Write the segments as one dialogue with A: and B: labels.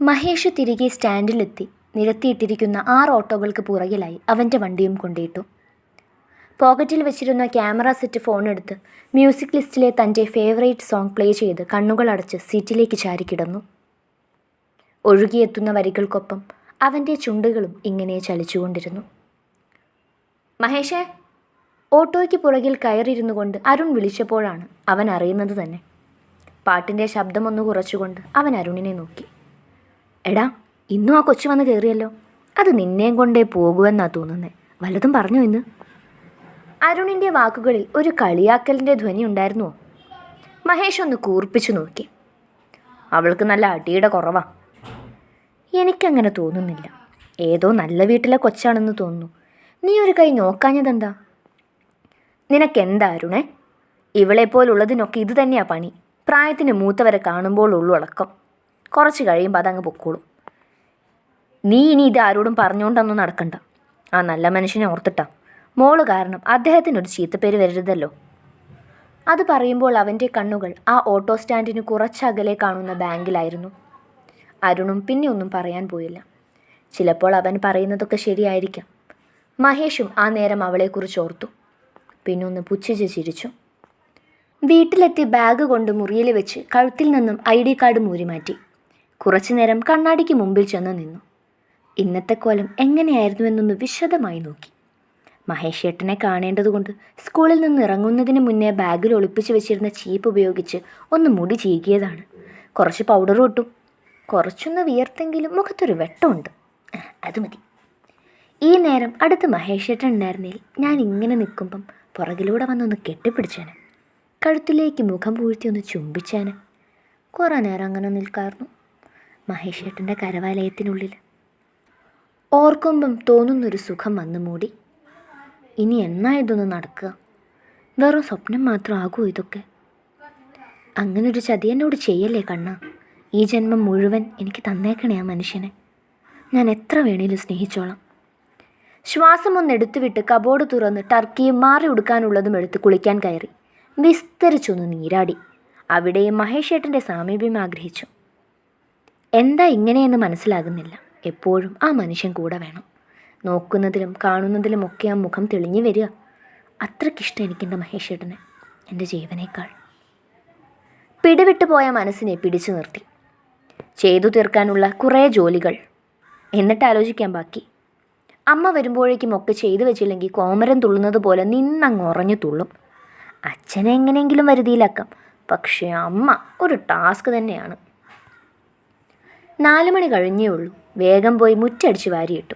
A: മഹേഷ് തിരികെ സ്റ്റാൻഡിലെത്തി. നിരത്തിയിട്ടിരിക്കുന്ന ആറ് ഓട്ടോകൾക്ക് പുറകിലായി അവന്റെ വണ്ടിയും കൊണ്ടിട്ടു. പോക്കറ്റിൽ വെച്ചിരുന്ന ക്യാമറ സെറ്റ് ഫോണെടുത്ത് മ്യൂസിക് ലിസ്റ്റിലെ തന്റെ ഫേവറേറ്റ് സോങ് പ്ലേ ചെയ്ത് കണ്ണുകൾ അടച്ച് സീറ്റിലേക്ക് ചാരിക്കിടന്നു ഒഴുകിയെത്തുന്ന വരികൾക്കൊപ്പം അവന്റെ ചുണ്ടുകളും ഇങ്ങനെ ചലിച്ചുകൊണ്ടിരുന്നു. മഹേഷേ ഓട്ടോയ്ക്ക് പുറകിൽ കയറിയിരുന്നു കൊണ്ട് അരുൺ വിളിച്ചപ്പോഴാണ് അവൻ അറിയുന്നത് തന്നെ. പാട്ടിന്റെ ശബ്ദമൊന്ന് കുറച്ചുകൊണ്ട് അവൻ അരുണിനെ നോക്കി. എടാ ഇന്നും ആ കൊച്ചു വന്ന് കയറിയല്ലോ അത് നിന്നെയും കൊണ്ടേ പോകുമെന്നാ തോന്നുന്നത് വല്ലതും പറഞ്ഞു ഇന്ന്. അരുണിന്റെ വാക്കുകളിൽ ഒരു കളിയാക്കലിന്റെ ധ്വനി ഉണ്ടായിരുന്നുവോ? മഹേഷ് ഒന്ന് കൂർപ്പിച്ചു നോക്കി. അവൾക്ക് നല്ല അടിയുടെ കുറവാ. എനിക്കങ്ങനെ തോന്നുന്നില്ല. ഏതോ നല്ല വീട്ടിലെ കൊച്ചാണെന്ന് തോന്നുന്നു. നീ ഒരു കൈ നോക്കാഞ്ഞതെന്താ? നിനക്കെന്താ അരുണേ? ഇവളെപ്പോലുള്ളതിനൊക്കെ ഇത് തന്നെയാ പണി. പ്രായത്തിന് മൂത്തവരെ കാണുമ്പോൾ ഉള്ളു അടക്കം. കുറച്ച് കഴിയുമ്പോൾ അതങ്ങ് പൊക്കോളും. നീ ഇനി ഇത് ആരോടും പറഞ്ഞുകൊണ്ടൊന്നും നടക്കണ്ട. ആ നല്ല മനുഷ്യനെ ഓർത്തിട്ടാ. മോൾ കാരണം അദ്ദേഹത്തിനൊരു ചീത്തപ്പേര് വരരുതല്ലോ. അത് പറയുമ്പോൾ അവന്റെ കണ്ണുകൾ ആ ഓട്ടോ സ്റ്റാൻഡിന് കുറച്ചകലെ കാണുന്ന ബാങ്കിലായിരുന്നു. അരുണും പിന്നെ ഒന്നും പറയാൻ പോയില്ല. ചിലപ്പോൾ അവൻ പറയുന്നതൊക്കെ ശരിയായിരിക്കാം. മഹേഷും ആ നേരം അവളെക്കുറിച്ച് ഓർത്തു. പിന്നെ ഒന്ന് പുച്ഛിച്ച് ചിരിച്ചു. വീട്ടിലെത്തി ബാഗ് കൊണ്ട് മുറിയിൽ വെച്ച് കഴുത്തിൽ നിന്നും ഐ ഡി കാർഡ് മൂരി മാറ്റി കുറച്ചു നേരം കണ്ണാടിക്ക് മുമ്പിൽ ചെന്ന് നിന്നു. ഇന്നത്തെ കോലം എങ്ങനെയായിരുന്നുവെന്നൊന്ന് വിശദമായി നോക്കി. മഹേഷ് ഏട്ടനെ കാണേണ്ടതുകൊണ്ട് സ്കൂളിൽ നിന്ന് ഇറങ്ങുന്നതിന് മുന്നേ ബാഗിൽ ഒളിപ്പിച്ച് വെച്ചിരുന്ന ചീപ്പ് ഉപയോഗിച്ച് ഒന്ന് മുടി ചീകിയതാണ്. കുറച്ച് പൗഡർ ഇട്ടു. കുറച്ചൊന്ന് വിയർത്തെങ്കിലും മുഖത്തൊരു വെട്ടമുണ്ട്. അത് മതി. ഈ നേരം അടുത്ത് മഹേഷ് ഏട്ടൻ ഉണ്ടായിരുന്നേൽ ഞാൻ ഇങ്ങനെ നിൽക്കുമ്പം പുറകിലൂടെ വന്നൊന്ന് കെട്ടിപ്പിടിച്ചേനെ. കഴുത്തിലേക്ക് മുഖം പൂഴ്ത്തി ഒന്ന് ചുംബിച്ചേനെ. കുറേ നേരം അങ്ങനെ നിൽക്കായിരുന്നു. മഹേഷ് ഏട്ടന്റെ കരവാലയത്തിനുള്ളിൽ. ഓർക്കുമ്പം തോന്നുന്നൊരു സുഖം വന്നു മൂടി. ഇനി എന്നാ ഇതൊന്ന് നടക്കുക? വെറും സ്വപ്നം മാത്രം ആകുമോ ഇതൊക്കെ. അങ്ങനൊരു ചതി എന്നോട് ചെയ്യല്ലേ കണ്ണ? ഈ ജന്മം മുഴുവൻ എനിക്ക് തന്നേക്കണേ ആ മനുഷ്യനെ. ഞാൻ എത്ര വേണേലും സ്നേഹിച്ചോളാം. ശ്വാസം ഒന്ന് എടുത്തുവിട്ട് കബോർഡ് തുറന്ന് ടർക്കിയും മാറി ഉടുക്കാനുള്ളതും എടുത്ത് കുളിക്കാൻ കയറി. വിസ്തരിച്ചൊന്ന് നീരാടി. അവിടെയും മഹേഷേട്ടന്റെ സാമീപ്യം ആഗ്രഹിച്ചു. എന്താ ഇങ്ങനെയെന്ന് മനസ്സിലാകുന്നില്ല. എപ്പോഴും ആ മനുഷ്യൻ കൂടെ വേണം. നോക്കുന്നതിലും കാണുന്നതിലും ഒക്കെ ആ മുഖം തെളിഞ്ഞു വരിക. അത്രയ്ക്കിഷ്ടം എനിക്കെന്റെ മഹേഷേട്ടനെ എന്റെ ജീവനേക്കാൾ. പിടിവിട്ടു പോയ മനസ്സിനെ പിടിച്ചു നിർത്തി. ചെയ്തു തീർക്കാനുള്ള കുറേ ജോലികൾ. എന്നിട്ട് ആലോചിക്കാൻ ബാക്കി. അമ്മ വരുമ്പോഴേക്കും ഒക്കെ ചെയ്തു വെച്ചില്ലെങ്കിൽ കോമരം തുള്ളുന്നത് പോലെ നിന്നങ്ങ് ഉറഞ്ഞു തുള്ളും. അച്ഛനെ എങ്ങനെയെങ്കിലും വരുതിയിലാക്കാം. പക്ഷേ അമ്മ ഒരു ടാസ്ക് തന്നെയാണ്. നാല് മണി കഴിഞ്ഞേ ഉള്ളൂ. വേഗം പോയി മുറ്റടിച്ച് വാരിയിട്ടു.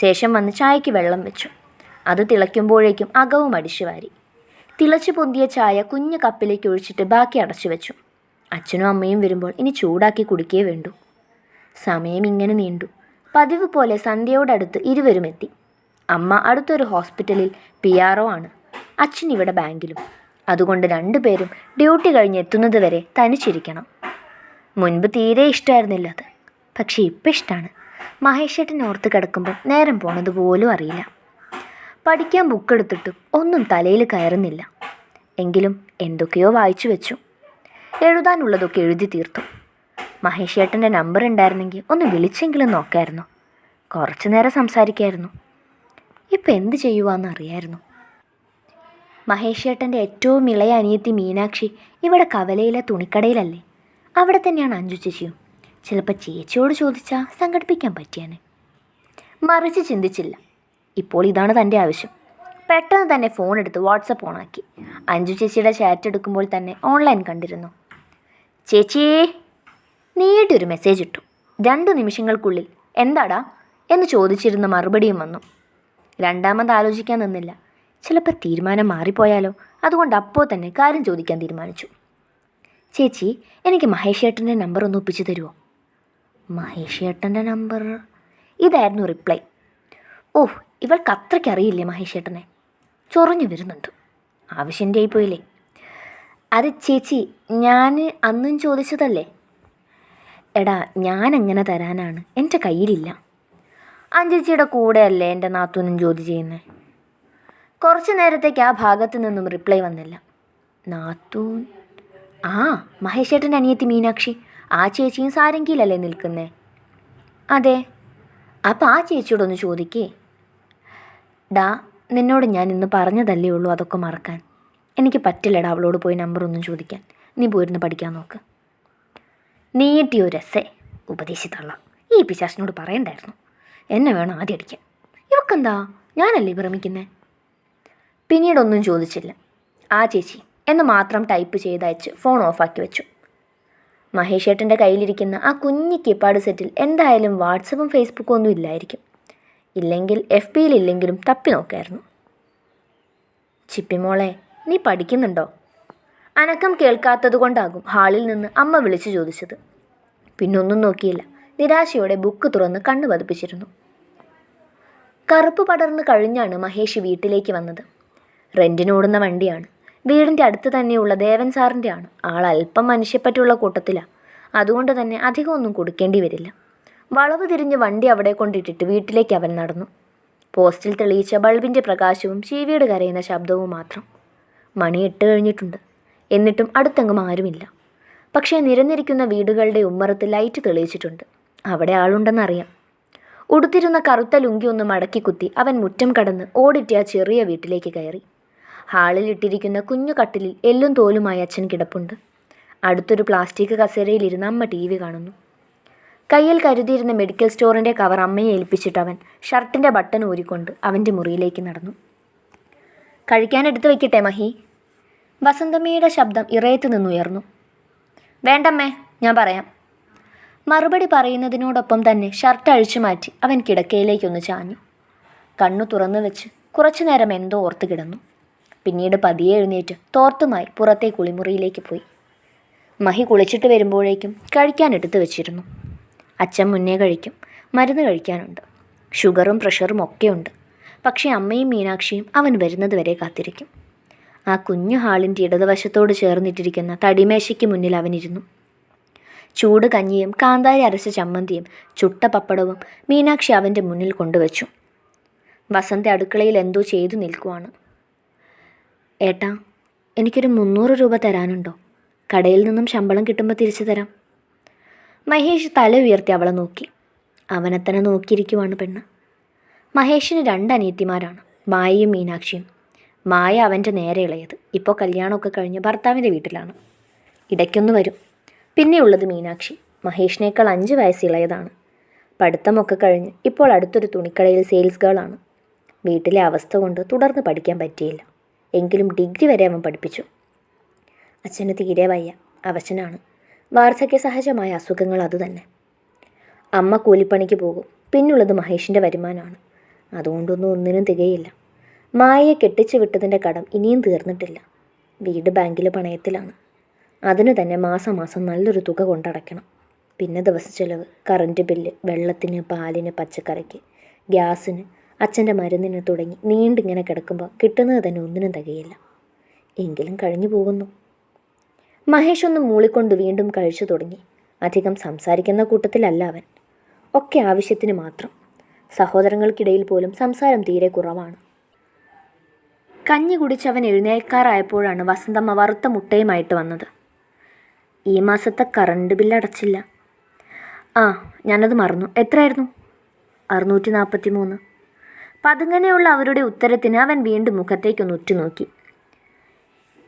A: ശേഷം വന്ന് ചായക്ക് വെള്ളം വെച്ചു. അത് തിളയ്ക്കുമ്പോഴേക്കും അകവും അടിച്ചു വാരി. തിളച്ചു പൊന്തിയ ചായ കുഞ്ഞു കപ്പിലേക്ക് ഒഴിച്ചിട്ട് ബാക്കി അടച്ചു വെച്ചു. അച്ഛനും അമ്മയും വരുമ്പോൾ ഇനി ചൂടാക്കി കുടിക്കേ വേണ്ടു. സമയം ഇങ്ങനെ നീണ്ടു. പതിവ് പോലെ സന്ധ്യയോടടുത്ത് ഇരുവരും എത്തി. അമ്മ അടുത്തൊരു ഹോസ്പിറ്റലിൽ പി ആർ ഒ ആണ്. അച്ഛൻ ഇവിടെ ബാങ്കിലും. അതുകൊണ്ട് രണ്ടുപേരും ഡ്യൂട്ടി കഴിഞ്ഞ് എത്തുന്നത് വരെ തനിച്ചിരിക്കണം. മുൻപ് തീരെ ഇഷ്ടമായിരുന്നില്ല അത്. പക്ഷേ ഇപ്പം ഇഷ്ടമാണ് മഹേഷേട്ടൻ ഓർത്ത് കിടക്കുമ്പോൾ നേരം പോണത് പോലും അറിയില്ല. പഠിക്കാൻ ബുക്ക് എടുത്തിട്ടും ഒന്നും തലയിൽ കയറുന്നില്ല. എങ്കിലും എന്തൊക്കെയോ വായിച്ചു വെച്ചു. എഴുതാനുള്ളതൊക്കെ എഴുതി തീർത്തു. മഹേഷേട്ടന്റെ നമ്പർ ഉണ്ടായിരുന്നെങ്കിൽ ഒന്ന് വിളിച്ചെങ്കിലും നോക്കായിരുന്നു. കുറച്ചു നേരം സംസാരിക്കായിരുന്നു. ഇപ്പം എന്ത് ചെയ്യുവാന്ന് അറിയായിരുന്നു. മഹേഷേട്ടന്റെ ഏറ്റവും ഇളയ അനിയത്തി മീനാക്ഷി ഇവിടെ കവലയിലെ തുണിക്കടയിലല്ലേ? അവിടെ തന്നെയാണ് അഞ്ചു ചേച്ചിയും. ചിലപ്പോൾ ചേച്ചിയോട് ചോദിച്ചാൽ സംഘടിപ്പിക്കാൻ പറ്റിയാണ് മറിച്ച് ചിന്തിച്ചില്ല. ഇപ്പോൾ ഇതാണ് തന്റെ ആവശ്യം. പെട്ടെന്ന് തന്നെ ഫോൺ എടുത്ത് വാട്സപ്പ് ഓണാക്കി അഞ്ജു ചേച്ചിയുടെ ചാറ്റ് എടുക്കുമ്പോൾ തന്നെ ഓൺലൈൻ കണ്ടിരുന്നു. ചേച്ചി നീട്ടൊരു മെസ്സേജ് ഇട്ടു. രണ്ട് നിമിഷങ്ങൾക്കുള്ളിൽ എന്താടാ? എന്ന് ചോദിച്ചിരുന്ന മറുപടിയും വന്നു. രണ്ടാമത് ആലോചിക്കാൻ നിന്നില്ല. ചിലപ്പോൾ തീരുമാനം മാറിപ്പോയാലോ? അതുകൊണ്ട് അപ്പോൾ തന്നെ കാര്യം ചോദിക്കാൻ തീരുമാനിച്ചു. ചേച്ചി എനിക്ക് മഹേഷ് ഏട്ടന്റെ നമ്പർ ഒന്ന് ഒപ്പിച്ചു തരുമോ മഹേഷ് ഏട്ടന്റെ നമ്പർ? ഇതായിരുന്നു റിപ്ലൈ. ഓ ഇവൾക്ക് അത്രയ്ക്ക് അറിയില്ലേ മഹേഷ് ഏട്ടനെ ചൊറഞ്ഞു വരുന്നുണ്ട്. ആവശ്യന്റെ ആയിപ്പോയില്ലേ അത് ചേച്ചി ഞാൻ അന്നും ചോദിച്ചതല്ലേ? എടാ ഞാൻ എങ്ങനെ തരാനാണ്? എന്റെ കയ്യിലില്ല. അഞ്ചേച്ചിയുടെ കൂടെയല്ലേ എന്റെ നാത്തൂനും ജോലി ചെയ്യുന്നത് കുറച്ച് നേരത്തേക്ക് ആ ഭാഗത്തു നിന്നും റിപ്ലൈ വന്നില്ല. നാത്തൂൻ? ആ മഹേഷേട്ടന്റെ അനിയത്തി മീനാക്ഷി. ആ ചേച്ചിയും സാരംഗിയിലല്ലേ നിൽക്കുന്നേ? അതെ. അപ്പം ആ ചേച്ചിയോടൊന്ന് ചോദിക്കേ. ഡാ നിന്നോട് ഞാൻ ഇന്ന് പറഞ്ഞതല്ലേ ഉള്ളൂ അതൊക്കെ മറക്കാൻ. എനിക്ക് പറ്റില്ലടാ അവളോട് പോയി നമ്പറൊന്നും ചോദിക്കാൻ. നീ പോയിരുന്ന് പഠിക്കാൻ നോക്ക്. നീട്ടിയോ രസേ ഉപദേശിത്തള്ള ഈ പിശാസിനോട് പറയണ്ടായിരുന്നു. എന്നെ വേണം ആദ്യം അടിക്കാൻ. ഇവക്കെന്താ? ഞാനല്ലേ ഭ്രമിക്കുന്നേ? പിന്നീടൊന്നും ചോദിച്ചില്ല. ആ ചേച്ചി എന്ന് മാത്രം ടൈപ്പ് ചെയ്തയച്ച് ഫോൺ ഓഫാക്കി വെച്ചു. മഹേഷ് ഏട്ടന്റെ കയ്യിലിരിക്കുന്ന ആ കുഞ്ഞി കീപാഡ് സെറ്റിൽ എന്തായാലും വാട്സപ്പും ഫേസ്ബുക്കും ഒന്നും ഇല്ലായിരിക്കും. ഇല്ലെങ്കിൽ എഫ് ബിയിൽ ഇല്ലെങ്കിലും തപ്പി നോക്കായിരുന്നു. ചിപ്പിമോളെ നീ പഠിക്കുന്നുണ്ടോ? അനക്കം കേൾക്കാത്തത് കൊണ്ടാകും ഹാളിൽ നിന്ന് അമ്മ വിളിച്ചു ചോദിച്ചത്. പിന്നൊന്നും നോക്കിയില്ല. നിരാശയോടെ ബുക്ക് തുറന്ന് കണ്ണു പതിപ്പിച്ചിരുന്നു. കറുപ്പ് പടർന്നു കഴിഞ്ഞാണ് മഹേഷ് വീട്ടിലേക്ക് വന്നത്. റെന്റിനോടുന്ന വണ്ടിയാണ്. വീടിന്റെ അടുത്ത് തന്നെയുള്ള ദേവൻ സാറിന്റെ ആണ്. ആൾ അല്പം മനുഷ്യപ്പറ്റുള്ള കൂട്ടത്തിലാണ് അതുകൊണ്ട് തന്നെ അധികം ഒന്നും കൊടുക്കേണ്ടി വരില്ല. വളവ് തിരിഞ്ഞ് വണ്ടി അവിടെ കൊണ്ടിട്ടിട്ട് വീട്ടിലേക്ക് അവൻ നടന്നു. പോസ്റ്റിൽ തെളിയിച്ച ബൾബിന്റെ പ്രകാശവും ചീവീട് കരയുന്ന ശബ്ദവും മാത്രം. മണി ഇട്ട് കഴിഞ്ഞിട്ടുണ്ട്. എന്നിട്ടും അടുത്തെങ്ങും ആരുമില്ല പക്ഷേ നിരന്നിരിക്കുന്ന വീടുകളുടെ ഉമ്മറത്ത് ലൈറ്റ് തെളിയിച്ചിട്ടുണ്ട്. അവിടെ ആളുണ്ടെന്നറിയാം. ഉടുത്തിരുന്ന കറുത്ത ലുങ്കി ഒന്ന് മടക്കി കുത്തി അവൻ മുറ്റം കടന്ന് ഓടിറ്റ് ആ ചെറിയ വീട്ടിലേക്ക് കയറി. ഹാളിൽ ഇട്ടിരിക്കുന്ന കുഞ്ഞു കട്ടിലിൽ എല്ലും തോലുമായി അച്ഛൻ കിടപ്പുണ്ട്. അടുത്തൊരു പ്ലാസ്റ്റിക് കസേരയിലിരുന്ന് അമ്മ ടി വി കാണുന്നു. കയ്യിൽ കരുതിയിരുന്ന മെഡിക്കൽ സ്റ്റോറിന്റെ കവർ അമ്മയെ ഏൽപ്പിച്ചിട്ട് അവൻ ഷർട്ടിന്റെ ബട്ടൺ ഊരിക്കൊണ്ട് അവന്റെ മുറിയിലേക്ക് നടന്നു. കഴിക്കാൻ എടുത്തു വയ്ക്കട്ടെ മഹി. വസന്തമ്മയുടെ ശബ്ദം ഇറയത്ത് നിന്നുയർന്നു. വേണ്ടമ്മേ ഞാൻ പറയാം. മറുപടി പറയുന്നതിനോടൊപ്പം തന്നെ ഷർട്ട് അഴിച്ചു മാറ്റി അവൻ കിടക്കയിലേക്കൊന്ന് ചാഞ്ഞു. കണ്ണു തുറന്നു വെച്ച് കുറച്ചു നേരം എന്തോ ഓർത്ത് കിടന്നു. പിന്നീട് പതിയെ എഴുന്നേറ്റ് തോർത്തുമായി പുറത്തെ കുളിമുറിയിലേക്ക് പോയി. മഹി കുളിച്ചിട്ട് വരുമ്പോഴേക്കും കഴിക്കാൻ എടുത്തു വെച്ചിരുന്നു. അച്ഛൻ മുന്നേ കഴിക്കും മരുന്ന് കഴിക്കാനുണ്ട്. ഷുഗറും പ്രഷറും ഒക്കെയുണ്ട്. പക്ഷേ അമ്മയും മീനാക്ഷിയും അവൻ വരുന്നത് വരെ കാത്തിരിക്കും. ആ കുഞ്ഞു ഹാളിന്റെ ഇടതുവശത്തോട് ചേർന്നിട്ടിരിക്കുന്ന തടിമേശയ്ക്ക് മുന്നിൽ അവനിരുന്നു. ചൂട് കഞ്ഞിയും കാന്താരി അരച്ച ചമ്മന്തിയും ചുട്ട പപ്പടവും മീനാക്ഷി അവന്റെ മുന്നിൽ കൊണ്ടുവച്ചു. വസന്ത അടുക്കളയിൽ എന്തോ ചെയ്തു നിൽക്കുവാണ്. ഏട്ടാ എനിക്കൊരു മുന്നൂറ് രൂപ തരാനുണ്ടോ? കടയിൽ നിന്നും ശമ്പളം കിട്ടുമ്പോൾ തിരിച്ചു തരാം. മഹേഷ് തല ഉയർത്തി അവളെ നോക്കി. അവനെ തന്നെ നോക്കിയിരിക്കുവാണ് പെണ്ണ്. മഹേഷിന് രണ്ട് അനിയത്തിമാരാണ് മായയും മീനാക്ഷിയും. മായ അവന്റെ നേരെ ഇളയത്. ഇപ്പോൾ കല്യാണമൊക്കെ കഴിഞ്ഞ് ഭർത്താവിന്റെ വീട്ടിലാണ്. ഇടയ്ക്കൊന്ന് വരും. പിന്നെയുള്ളത് മീനാക്ഷി. മഹേഷിനേക്കാൾ അഞ്ച് വയസ്സ് ഇളയതാണ്. പഠിത്തമൊക്കെ കഴിഞ്ഞ് ഇപ്പോൾ അടുത്തൊരു തുണിക്കടയിൽ സെയിൽസ് ഗേളാണ് വീട്ടിലെ അവസ്ഥ കൊണ്ട് തുടർന്ന് പഠിക്കാൻ പറ്റിയില്ല. എങ്കിലും ഡിഗ്രി വരെ അവൻ പഠിപ്പിച്ചു. അച്ഛന് തീരെ വയ്യ അവശനാണ്. വാർദ്ധക്യ സഹജമായ അസുഖങ്ങൾ അതുതന്നെ. അമ്മ കൂലിപ്പണിക്ക് പോകും. പിന്നുള്ളത് മഹേഷിന്റെ വരുമാനമാണ്. അതുകൊണ്ടൊന്നും ഒന്നിനും തികയില്ല. മായയെ കെട്ടിച്ചു വിട്ടതിന്റെ കടം ഇനിയും തീർന്നിട്ടില്ല. വീട് ബാങ്കിൽ പണയത്തിലാണ്. അതിന് തന്നെ മാസം മാസം നല്ലൊരു തുക കൊണ്ടടയ്ക്കണം. പിന്നെ ദിവസ ചിലവ് കറണ്ട് ബില്ല് വെള്ളത്തിന് പാലിന് പച്ചക്കറിക്ക് ഗ്യാസിന് അച്ഛന്റെ മരുന്നിന് തുടങ്ങി നീണ്ടിങ്ങനെ കിടക്കുമ്പോൾ കിട്ടുന്നത് തന്നെ ഒന്നിനും തികയില്ല. എങ്കിലും കഴിഞ്ഞു പോകുന്നു. മഹേഷ് ഒന്ന് മൂളിക്കൊണ്ട് വീണ്ടും കഴിച്ചു തുടങ്ങി. അധികം സംസാരിക്കുന്ന കൂട്ടത്തിലല്ല അവൻ. ഒക്കെ ആവശ്യത്തിന് മാത്രം. സഹോദരങ്ങൾക്കിടയിൽ പോലും സംസാരം തീരെ കുറവാണ്. കഞ്ഞി കുടിച്ചവൻ എഴുന്നേൽക്കാറായപ്പോഴാണ് വസന്തമ്മ വറുത്ത മുട്ടയുമായിട്ട് വന്നത്. ഈ മാസത്തെ കറണ്ട് ബില്ല് അടച്ചില്ല. ആ ഞാനത് മറന്നു. എത്രയായിരുന്നു? അറുന്നൂറ്റി നാൽപ്പത്തി മൂന്ന് പതുങ്ങനെയുള്ള അവരുടെ ഉത്തരത്തിന് അവൻ വീണ്ടും മുഖത്തേക്കൊന്ന് ഉറ്റുനോക്കി.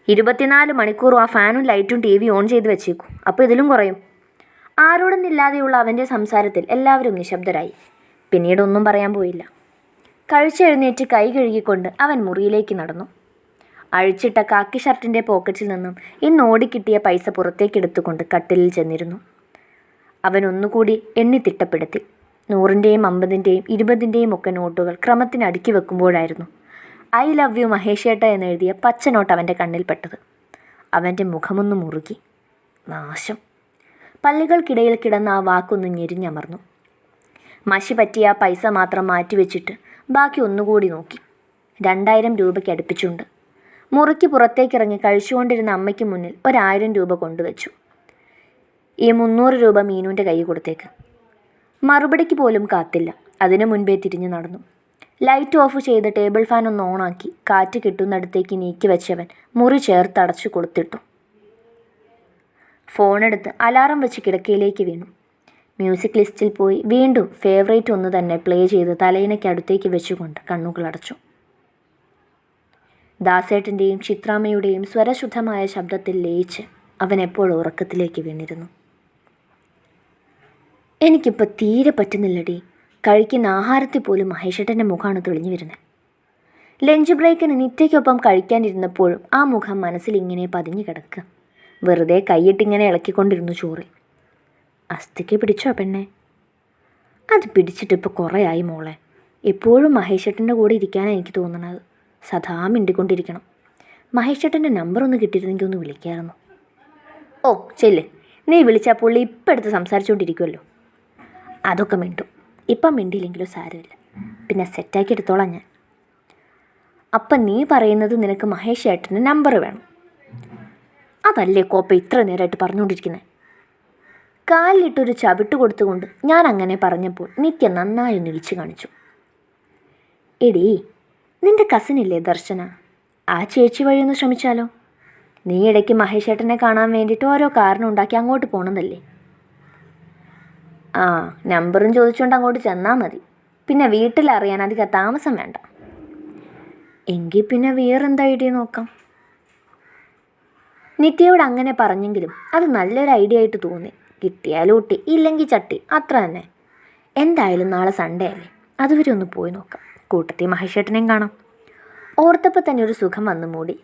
A: ഇരുപത്തിനാല് മണിക്കൂറും ആ ഫാനും ലൈറ്റും ടി വി ഓൺ ചെയ്ത് വെച്ചേക്കും. അപ്പോൾ ഇതിലും കുറയും. ആരോടൊന്നില്ലാതെയുള്ള അവന്റെ സംസാരത്തിൽ എല്ലാവരും നിശബ്ദരായി. പിന്നീട് ഒന്നും പറയാൻ പോയില്ല. കഴിച്ചെഴുന്നേറ്റ് കൈ കഴുകിക്കൊണ്ട് അവൻ മുറിയിലേക്ക് നടന്നു. അഴിച്ചിട്ട കാക്കി ഷർട്ടിന്റെ പോക്കറ്റിൽ നിന്നും ഇന്ന് ഓടിക്കിട്ടിയ പൈസ പുറത്തേക്കെടുത്തുകൊണ്ട് കട്ടിലിൽ ചെന്നിരുന്നു. അവൻ ഒന്നുകൂടി എണ്ണി തിട്ടപ്പെടുത്തി. നൂറിന്റെയും അമ്പതിന്റെയും ഇരുപതിന്റെയും ഒക്കെ നോട്ടുകൾ ക്രമത്തിന് അടുക്കി വെക്കുമ്പോഴായിരുന്നു. ഐ ലവ് യു മഹേഷേട്ട എന്നെഴുതിയ പച്ച നോട്ട് അവന്റെ കണ്ണിൽപ്പെട്ടത് അവന്റെ മുഖമൊന്ന് മുറുകി. നാശം. പല്ലുകൾക്കിടയിൽ കിടന്ന ആ വാക്കൊന്ന് ഞെരിഞ്ഞമർന്നു. മഷി പറ്റിയ ആ പൈസ മാത്രം മാറ്റിവെച്ചിട്ട് ബാക്കി ഒന്നുകൂടി നോക്കി. രണ്ടായിരം രൂപയ്ക്ക് അടുപ്പിച്ചുണ്ട്. മുറിക്ക് പുറത്തേക്കിറങ്ങി കഴിച്ചുകൊണ്ടിരുന്ന അമ്മയ്ക്ക് മുന്നിൽ ഒരായിരം രൂപ കൊണ്ടുവച്ചു. ഈ മുന്നൂറ് രൂപ മീനുവിന്റെ കൈ കൊടുത്തേക്ക്. മറുപടിക്ക് പോലും കാത്തില്ല. അതിനു മുൻപേ തിരിഞ്ഞു നടന്നു. ലൈറ്റ് ഓഫ് ചെയ്ത് ടേബിൾ ഫാൻ ഒന്ന് ഓണാക്കി കാറ്റ് കിട്ടുന്നിടത്തേക്ക് നീക്കി വെച്ചവൻ മുറി ചേർത്തടച്ചു കൊടുത്തിട്ടു. ഫോണെടുത്ത് അലാറം വെച്ച് കിടക്കയിലേക്ക് വീണു. മ്യൂസിക് ലിസ്റ്റിൽ പോയി വീണ്ടും ഫേവറേറ്റ് ഒന്ന് തന്നെ പ്ലേ ചെയ്ത് തലയിണയ്ക്ക് അടുത്തേക്ക് വെച്ചുകൊണ്ട് കണ്ണുകൾ അടച്ചു. ദാസേട്ടന്റെയും ചിത്രാമ്മയുടെയും സ്വരശുദ്ധമായ ശബ്ദത്തിൽ ലയിച്ച് അവൻ എപ്പോഴും ഉറക്കത്തിലേക്ക് വീണിരുന്നു. എനിക്കിപ്പോൾ തീരെ പറ്റുന്നില്ലടി. കഴിക്കുന്ന ആഹാരത്തിൽ പോലും മഹേഷേട്ടന്റെ മുഖമാണ് തെളിഞ്ഞു വരുന്നത്. ലഞ്ച് ബ്രേക്കിന് നിത്യയ്ക്കൊപ്പം കഴിക്കാനിരുന്നപ്പോഴും ആ മുഖം മനസ്സിൽ ഇങ്ങനെ പതിഞ്ഞു കിടക്കുക വെറുതെ കൈയിട്ടിങ്ങനെ ഇളക്കിക്കൊണ്ടിരുന്നു ചോറിൽ. അസ്ഥിക്ക് പിടിച്ചോ പെണ്ണെ? അത് പിടിച്ചിട്ട് ഇപ്പോൾ കുറേ ആയി മോളെ. എപ്പോഴും മഹേഷേട്ടന്റെ കൂടെ ഇരിക്കാനാണ് എനിക്ക് തോന്നുന്നത് സദാ മിണ്ടിക്കൊണ്ടിരിക്കണം. മഹേഷേട്ടന്റെ നമ്പർ ഒന്ന് കിട്ടിയിരുന്നെങ്കിൽ ഒന്ന് വിളിക്കാമായിരുന്നു ഓ ചെല്ല്. നീ വിളിച്ചാൽ പുള്ളി ഇപ്പം എടുത്ത് സംസാരിച്ചുകൊണ്ടിരിക്കുമല്ലോ അതൊക്കെ മിണ്ടും. ഇപ്പം മിണ്ടിയില്ലെങ്കിലും സാരമില്ല. പിന്നെ സെറ്റാക്കി എടുത്തോളാം ഞാൻ. അപ്പം നീ പറയുന്നത് നിനക്ക് മഹേഷ് ഏട്ടന്റെ നമ്പർ വേണം. അതല്ലേ കോപ്പ ഇത്ര നേരമായിട്ട് പറഞ്ഞുകൊണ്ടിരിക്കുന്നത് കാലിലിട്ടൊരു ചവിട്ട് കൊടുത്തുകൊണ്ട് ഞാൻ അങ്ങനെ പറഞ്ഞപ്പോൾ നിത്യ നന്നായി ഒന്ന് വിളിച്ചു കാണിച്ചു. എടീ നിന്റെ കസിനില്ലേ ദർശന? ആ ചേച്ചി വഴി ഒന്ന് ശ്രമിച്ചാലോ? നീ ഇടയ്ക്ക് മഹേഷ് ഏട്ടനെ കാണാൻ വേണ്ടിയിട്ട് ഓരോ കാരണം ഉണ്ടാക്കി അങ്ങോട്ട് പോകണമെന്നല്ലേ ആ നമ്പറും ചോദിച്ചുകൊണ്ട് അങ്ങോട്ട് ചെന്നാൽ മതി. പിന്നെ വീട്ടിൽ അറിയാൻ അധികം താമസം വേണ്ട. എങ്കിൽ പിന്നെ വേറെന്താ ഐഡിയ നോക്കാം? നിത്യയോട് അങ്ങനെ പറഞ്ഞെങ്കിലും അത് നല്ലൊരു ഐഡിയ ആയിട്ട് തോന്നി. കിട്ടിയാലും ഊട്ടി ഇല്ലെങ്കിൽ ചട്ടി അത്ര തന്നെ. എന്തായാലും നാളെ സൺഡേ അല്ലേ? അതുവരെ ഒന്ന് പോയി നോക്കാം. കൂട്ടത്തിൽ മഹേഷേട്ടനെയും കാണാം. ഓർത്തപ്പോൾ തന്നെ ഒരു സുഖം വന്നു മൂടി.